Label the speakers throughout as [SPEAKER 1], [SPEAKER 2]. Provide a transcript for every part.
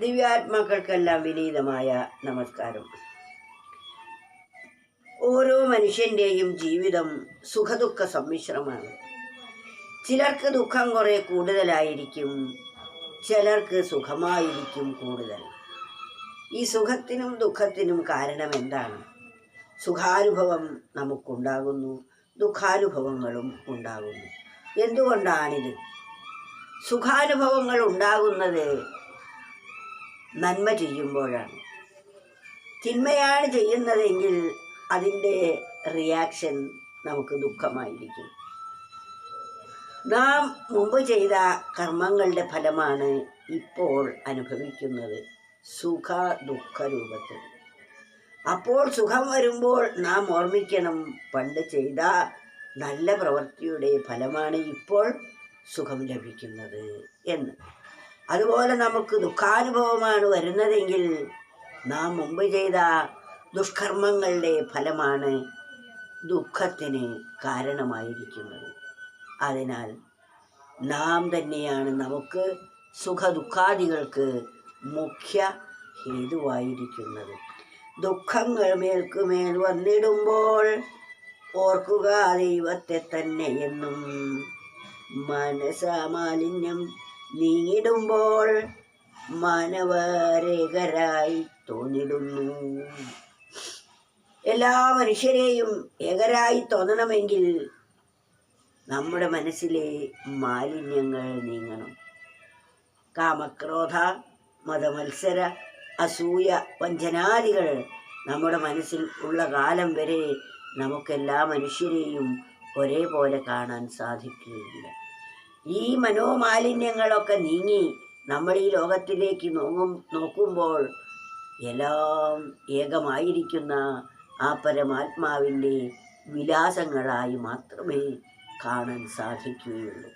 [SPEAKER 1] ദിവ്യാത്മാക്കൾക്കെല്ലാം വിനീതമായ നമസ്കാരം. ഓരോ മനുഷ്യന്റെയും ജീവിതം സുഖദുഃഖ സമ്മിശ്രമാണ്. ചിലർക്ക് ദുഃഖം കുറെ കൂടുതലായിരിക്കും ചിലർക്ക് സുഖമായിരിക്കും കൂടുതൽ. ഈ സുഖത്തിനും ദുഃഖത്തിനും കാരണം എന്താണ്? സുഖാനുഭവം നമുക്കുണ്ടാകുന്നു ദുഃഖാനുഭവങ്ങളും ഉണ്ടാകുന്നു. എന്തുകൊണ്ടാണിത്? സുഖാനുഭവങ്ങൾ ഉണ്ടാകുന്നത് നന്മ ചെയ്യുമ്പോഴാണ്. തിന്മയാണ് ചെയ്യുന്നതെങ്കിൽ അതിന്റെ റിയാക്ഷൻ നമുക്ക് ദുഃഖമായിരിക്കും. നാം മുമ്പ് ചെയ്ത കർമ്മങ്ങളുടെ ഫലമാണ് ഇപ്പോൾ അനുഭവിക്കുന്നത്. സുഖ ദുഃഖ രൂപത്തിൽ. അപ്പോൾ സുഖം വരുമ്പോൾ നാം ഓർമ്മിക്കണം പണ്ട് ചെയ്ത നല്ല പ്രവൃത്തിയുടെ ഫലമാണ് ഇപ്പോൾ സുഖം ലഭിക്കുന്നത് എന്ന്. അതുപോലെ നമുക്ക് ദുഃഖാനുഭവമാണ് വരുന്നതെങ്കിൽ നാം മുമ്പ് ചെയ്ത ദുഷ്കർമ്മങ്ങളുടെ ഫലമാണ് ദുഃഖത്തിന് കാരണമായിരിക്കുന്നത്. അതിനാൽ നാം തന്നെയാണ് നമുക്ക് സുഖ ദുഃഖാദികൾക്ക് മുഖ്യ ഹേതുവായിരിക്കുന്നത്. ദുഃഖങ്ങൾ മേൽക്കുമേൽ വന്നിടുമ്പോൾ ഓർക്കുക ദൈവത്തെ തന്നെ എന്നും മനസാമാലിന്യം നീങ്ങിടുമ്പോൾ മാനവരേകരായി തോന്നിടുന്നു. എല്ലാ മനുഷ്യരെയും ഏകരായി തോന്നണമെങ്കിൽ നമ്മുടെ മനസ്സിലെ മാലിന്യങ്ങൾ നീങ്ങണം. കാമക്രോധ മതമത്സര അസൂയ വഞ്ചനാദികൾ നമ്മുടെ മനസ്സിൽ ഉള്ള കാലം വരെ നമുക്കെല്ലാ മനുഷ്യരെയും ഒരേപോലെ കാണാൻ സാധിക്കുകയില്ല. ഈ മനോമാലിന്യങ്ങളൊക്കെ നീങ്ങി നമ്മൾ ഈ ലോകത്തിലേക്ക് നോങ്ങും നോക്കുമ്പോൾ എല്ലാം ഏകമായിരിക്കുന്ന ആ പരമാത്മാവിന്റെ വിലാസങ്ങളായി മാത്രമേ കാണാൻ സാധിക്കുകയുള്ളൂ.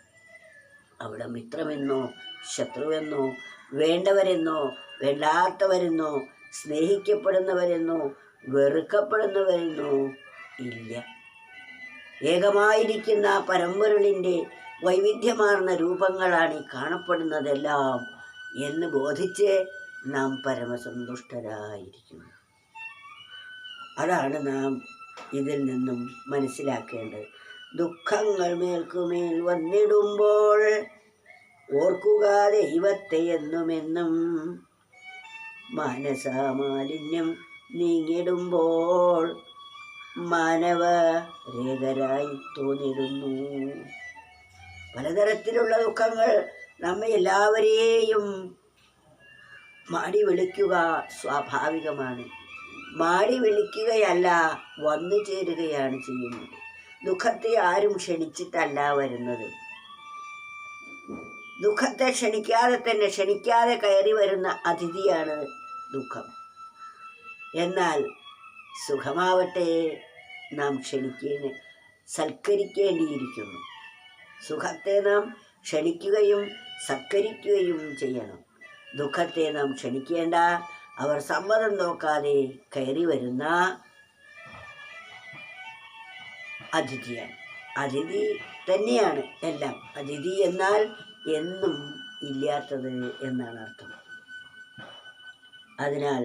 [SPEAKER 1] അവിടെ മിത്രമെന്നോ ശത്രുവെന്നോ വേണ്ടവരെന്നോ വേണ്ടാത്തവരെന്നോ സ്നേഹിക്കപ്പെടുന്നവരെന്നോ വെറുക്കപ്പെടുന്നവരെന്നോ ഇല്ല. ഏകമായിരിക്കുന്ന പരമ്പൊരുളിന്റെ വൈവിധ്യമാർന്ന രൂപങ്ങളാണ് ഈ കാണപ്പെടുന്നതെല്ലാം എന്ന് ബോധിച്ച് നാം പരമസന്തുഷ്ടരായിരിക്കുന്നു. അതാണ് നാം ഇതിൽ നിന്നും മനസ്സിലാക്കേണ്ടത്. ദുഃഖങ്ങൾ മേൽക്കുമേൽ വന്നിടുമ്പോൾ ഓർക്കുക ദൈവത്തെ എന്നുമെന്നും മാനസമാലിന്യം നീങ്ങിടുമ്പോൾ മാനവ രേഖരായി തോന്നിടുന്നു. പലതരത്തിലുള്ള ദുഃഖങ്ങൾ നമ്മെ എല്ലാവരെയും മാടി വിളിക്കുക സ്വാഭാവികമാണ്. മാടി വിളിക്കുകയല്ല വന്നു ചേരുകയാണ് ചെയ്യുന്നത്. ദുഃഖത്തെ ആരും ക്ഷണിച്ചിട്ടല്ല വരുന്നത്. ദുഃഖത്തെ ക്ഷണിക്കാതെ തന്നെ ക്ഷണിക്കാതെ കയറി വരുന്ന അതിഥിയാണ് ദുഃഖം. എന്നാൽ സുഖമാവട്ടെ നാം ക്ഷണിക്കേണ്ട സൽക്കരിക്കേണ്ടിയിരിക്കുന്നു. സുഖത്തെ നാം ക്ഷണിക്കുകയും സത്കരിക്കുകയും ചെയ്യണം. ദുഃഖത്തെ നാം ക്ഷണിക്കേണ്ട. അവർ സമ്മതം നോക്കാതെ കയറി വരുന്ന അതിഥിയാണ്. അതിഥി തന്നെയാണ് എല്ലാം. അതിഥി എന്നാൽ എന്നും ഇല്ലാത്തത് എന്നാണ് അർത്ഥം. അതിനാൽ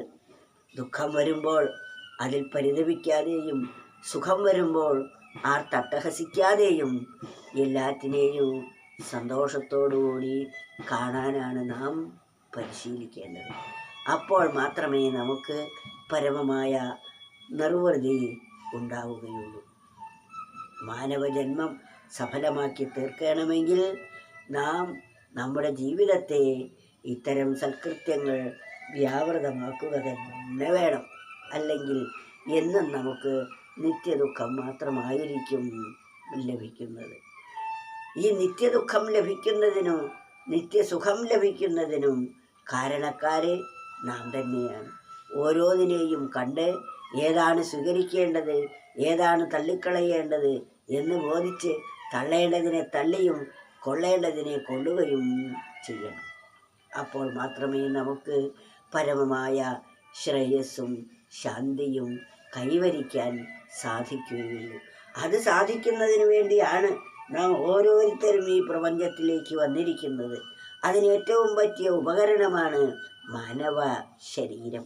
[SPEAKER 1] ദുഃഖം വരുമ്പോൾ അതിൽ പരിതപിക്കാതെയും സുഖം വരുമ്പോൾ ആർ തട്ടഹസിക്കാതെയും എല്ലാത്തിനെയും സന്തോഷത്തോടുകൂടി കാണാനാണ് നാം പരിശീലിക്കേണ്ടത്. അപ്പോൾ മാത്രമേ നമുക്ക് പരമമായ നിർവൃതി ഉണ്ടാവുകയുള്ളൂ. മാനവജന്മം സഫലമാക്കി തീർക്കണമെങ്കിൽ നാം നമ്മുടെ ജീവിതത്തെ ഇത്തരം സൽകൃത്യങ്ങൾ വ്യാവൃതമാക്കുക തന്നെ വേണം. അല്ലെങ്കിൽ എന്നും നമുക്ക് നിത്യദുഃഖം മാത്രമായിരിക്കും ലഭിക്കുന്നത്. ഈ നിത്യദുഃഖം ലഭിക്കുന്നതിനും നിത്യസുഖം ലഭിക്കുന്നതിനും കാരണക്കാരെ നാം തന്നെയാണ്. ഓരോന്നിനെയും കണ്ട് ഏതാണ് സ്വീകരിക്കേണ്ടത് ഏതാണ് തള്ളിക്കളയേണ്ടത് എന്ന് ബോധിച്ച് തള്ളേണ്ടതിനെ തള്ളിയും കൊള്ളേണ്ടതിനെ കൊള്ളുകയും ചെയ്യണം. അപ്പോൾ മാത്രമേ നമുക്ക് പരമമായ ശ്രേയസ്സും ശാന്തിയും കൈവരിക്കാൻ സാധിക്കുകയുള്ളൂ. അത് സാധിക്കുന്നതിന് വേണ്ടിയാണ് നാം ഓരോരുത്തരും ഈ പ്രപഞ്ചത്തിലേക്ക് വന്നിരിക്കുന്നത്. അതിന് ഏറ്റവും പറ്റിയ ഉപകരണമാണ് മാനവ ശരീരം.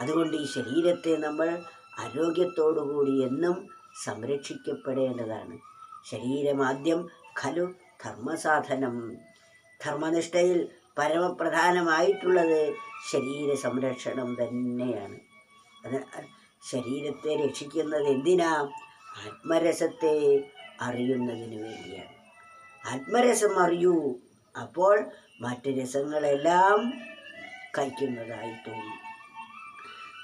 [SPEAKER 1] അതുകൊണ്ട് ഈ ശരീരത്തെ നമ്മൾ ആരോഗ്യത്തോടുകൂടി എന്നും സംരക്ഷിക്കപ്പെടേണ്ടതാണ്. ശരീരമാദ്യം ഖലു ധർമ്മസാധനം. ധർമ്മനിഷ്ഠയിൽ പരമപ്രധാനമായിട്ടുള്ളത് ശരീര സംരക്ഷണം തന്നെയാണ്. അത് ശരീരത്തെ രക്ഷിക്കുന്നത് എന്തിനാ? ആത്മരസത്തെ അറിയുന്നതിന് വേണ്ടിയാണ്. ആത്മരസം അറിയൂ. അപ്പോൾ മറ്റ് രസങ്ങളെല്ലാം കഴിക്കുന്നതായി തോന്നും.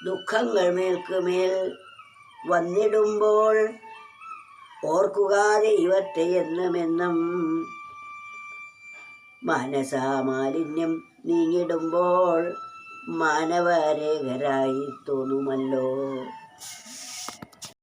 [SPEAKER 1] ദുഃഖങ്ങൾ മേൽക്ക് മേൽ വന്നിടുമ്പോൾ ഓർക്കുക ദൈവത്തെ എന്നുമെന്നും മനസാമാലിന്യം നീങ്ങിടുമ്പോൾ മാനവരേഖരായി തോന്നുമല്ലോ.